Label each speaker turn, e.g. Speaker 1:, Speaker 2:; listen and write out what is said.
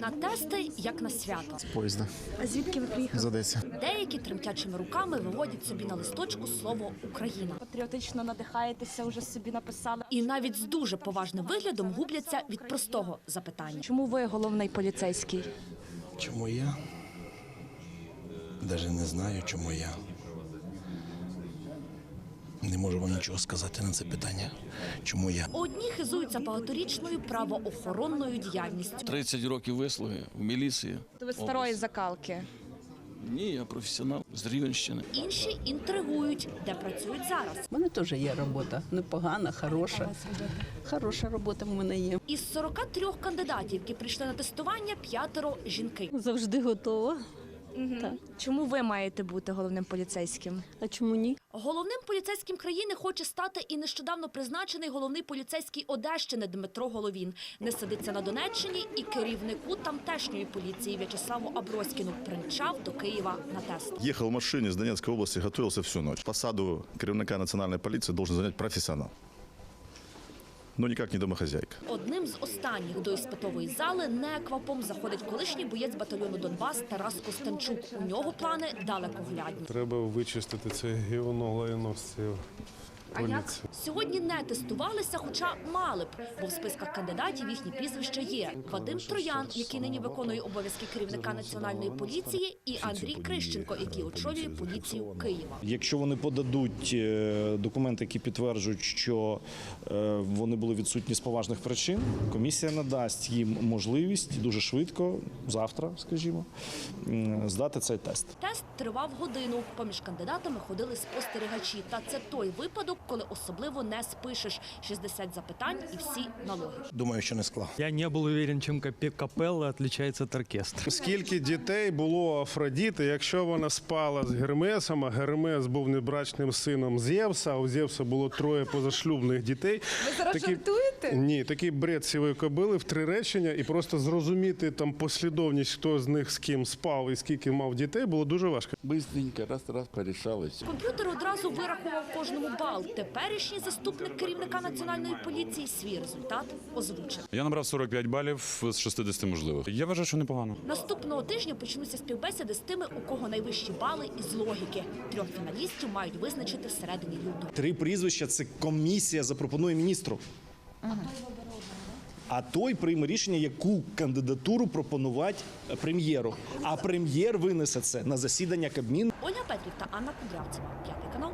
Speaker 1: На тести як на свято.
Speaker 2: Поїзда
Speaker 3: А звідки ви приїхали?
Speaker 2: з Одеси.
Speaker 1: Деякі тремтячими руками виводять собі на листочку слово Україна.
Speaker 3: Патріотично надихаєтеся, вже собі написали.
Speaker 1: І навіть з дуже поважним виглядом губляться від простого запитання.
Speaker 3: Чому ви головний поліцейський?
Speaker 4: Чому я? Даже не знаю, чому я. Не можу вам нічого сказати на це питання. Чому я?
Speaker 1: Одні хизуються багаторічною правоохоронною діяльністю.
Speaker 5: 30 років вислуги в міліції.
Speaker 3: То ви старої закалки.
Speaker 5: Ні, я професіонал з Рівенщини.
Speaker 1: Інші інтригують, де працюють зараз.
Speaker 6: У мене теж є робота. Непогана, хороша. Хороша робота в мене є.
Speaker 1: Із 43 кандидатів, які прийшли на тестування, п'ятеро жінки.
Speaker 7: Завжди готова.
Speaker 3: Чому ви маєте бути головним поліцейським?
Speaker 7: А чому ні?
Speaker 1: Головним поліцейським країни хоче стати і нещодавно призначений головний поліцейський Одещини Дмитро Головін. Не сидиться на Донеччині і керівнику тамтешньої поліції В'ячеславу Аброськіну примчав до Києва на тест.
Speaker 8: Ехал в машине из Донецкой области, готовился всю ночь. Посаду керівника национальной полиции должен занять профессионал. Но никак не домохозяйка.
Speaker 1: Одним з останніх до іспитової зали неквапом заходить колишній боєць батальйону Донбас Тарас Костенчук. У нього плани далекоглядні.
Speaker 9: Треба вичистити це гівно лайносців поліції.
Speaker 1: Сьогодні не тестувалися, хоча мали б, бо в списках кандидатів їхні прізвища є. Вадим Троян, який нині виконує обов'язки керівника національної поліції, і Андрій Крищенко, який очолює поліцію Києва.
Speaker 10: Якщо вони подадуть е, документи, які підтверджують, що е, вони були відсутні з поважних причин, комісія надасть їм можливість дуже швидко, завтра, скажімо, здати цей тест.
Speaker 1: Тест тривав годину. Поміж кандидатами ходили спостерігачі. Та це той випадок, коли особливо не спишеш. 60 запитань і всі на логіку.
Speaker 4: Думаю, що не склав.
Speaker 11: Я не был уверен, капе- капелла отличается от оркестра.
Speaker 9: Скільки дітей було у Афродіти, якщо вона спала з Гермесом, а Гермес був небрачним сином Зевса, а у Зевса було троє позашлюбних дітей. Ви зараз жартуєте? Ні, такий бред сівої кобили в три речення, і просто зрозуміти там послідовність, хто з них з ким спав і скільки мав дітей, було дуже важко.
Speaker 8: Быстренько, раз-раз порішалось.
Speaker 1: Комп'ютер одразу вирахував кожному бал. Теперішній заступник керівника національної поліції свій результат озвучив.
Speaker 12: Я набрав 45 балів з 60 можливих. Я вважаю, що непогано.
Speaker 1: Наступного тижня почнуться співбесіди з тими, у кого найвищі бали із логіки. Трьох фіналістів мають визначити всередині лютого.
Speaker 10: Три прізвища це комісія запропонує міністру. А той прийме рішення, яку кандидатуру пропонувати прем'єру. А прем'єр винесе це на засідання Кабміну.
Speaker 1: Ольга Петрів та Анна Кудрявцева. П'ятий